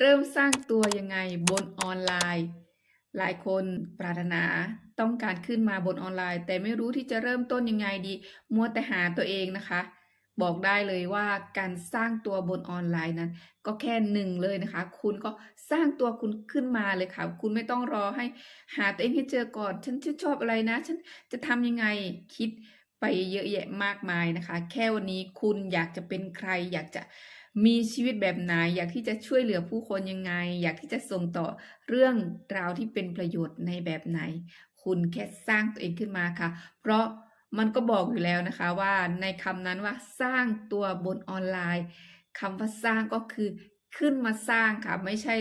เริ่มสร้างตัวยังไงบนออนไลน์ หลายคนปรารถนาต้องการขึ้นมาบนออนไลน์ แต่ไม่รู้ที่จะเริ่มต้นยังไงดี มัวแต่หาตัวเองนะคะ บอกได้เลยว่าการสร้างตัวบนออนไลน์นั้น ก็แค่หนึ่งเลยนะคะ คุณก็สร้างตัวคุณขึ้นมาเลยค่ะ คุณไม่ต้องรอให้หาตัวเองให้เจอก่อน ฉันชื่นชอบอะไรนะ ฉันจะทำยังไงคิดไปเยอะแยะมากมายนะคะ แค่วันนี้คุณอยากจะเป็นใครอยากจะ มีชีวิตแบบไหน อยากที่จะช่วยเหลือผู้คนยังไง อยากที่จะส่งต่อเรื่องราวที่เป็นประโยชน์ในแบบไหน คุณแค่สร้างตัวเองขึ้นมาค่ะ เพราะมันก็บอกอยู่แล้วนะคะว่าในคำนั้นว่าสร้างตัวบนออนไลน์คำว่าสร้างก็คือขึ้นมาสร้างค่ะ ไม่ใช่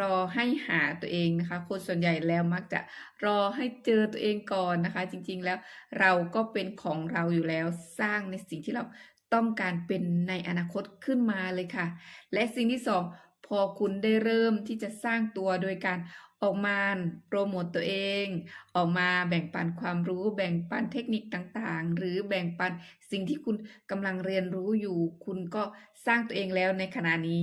รอให้หาตัวเองนะคะ คนส่วนใหญ่แล้วมักจะรอให้เจอตัวเองก่อนนะคะ จริงๆแล้วเราก็เป็นของเราอยู่แล้วสร้างในสิ่งที่เรา ต้องการเป็นในอนาคตขึ้นมาเลยค่ะ และสิ่งที่สองพอคุณได้เริ่มที่จะสร้างตัวโดยการออกมาโปรโมตตัวเอง ออกมาแบ่งปันความรู้ แบ่งปันเทคนิคต่างๆ หรือแบ่งปันสิ่งที่คุณกำลังเรียนรู้อยู่ คุณก็สร้างตัวเองแล้วในขณะนี้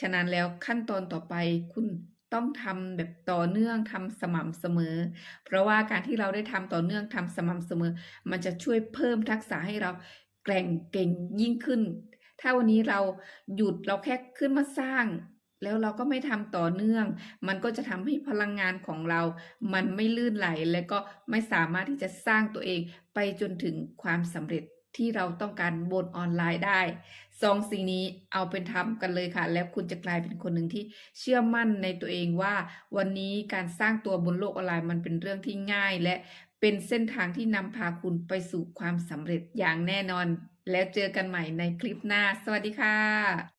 ฉะนั้นแล้วขั้นตอนต่อไปคุณต้องทำแบบต่อเนื่องทำสม่ำเสมอ เพราะว่าการที่เราได้ทำต่อเนื่องทำสม่ำเสมอ มันจะช่วยเพิ่มทักษะให้เรา แกร่งเก่งยิ่งขึ้น ถ้าวันนี้เราหยุดเราแค่ขึ้นมาสร้าง แล้วเราก็ไม่ทำต่อเนื่อง มันก็จะทำให้พลังงานของเรา มันไม่ลื่นไหล และก็ไม่สามารถที่จะสร้างตัวเองไปจนถึงความสำเร็จที่เราต้องการบนออนไลน์ได้สองสิ่งนี้เอาเป็นทำกันเลยค่ะ แล้วคุณจะกลายเป็นคนหนึ่งที่เชื่อมั่นในตัวเองว่า วันนี้การสร้างตัวบนโลกออนไลน์มันเป็นเรื่องที่ง่าย และ เป็นเส้นทางที่นำพาคุณไปสู่ความสำเร็จอย่างแน่นอน แล้วเจอกันใหม่ในคลิปหน้า สวัสดีค่ะ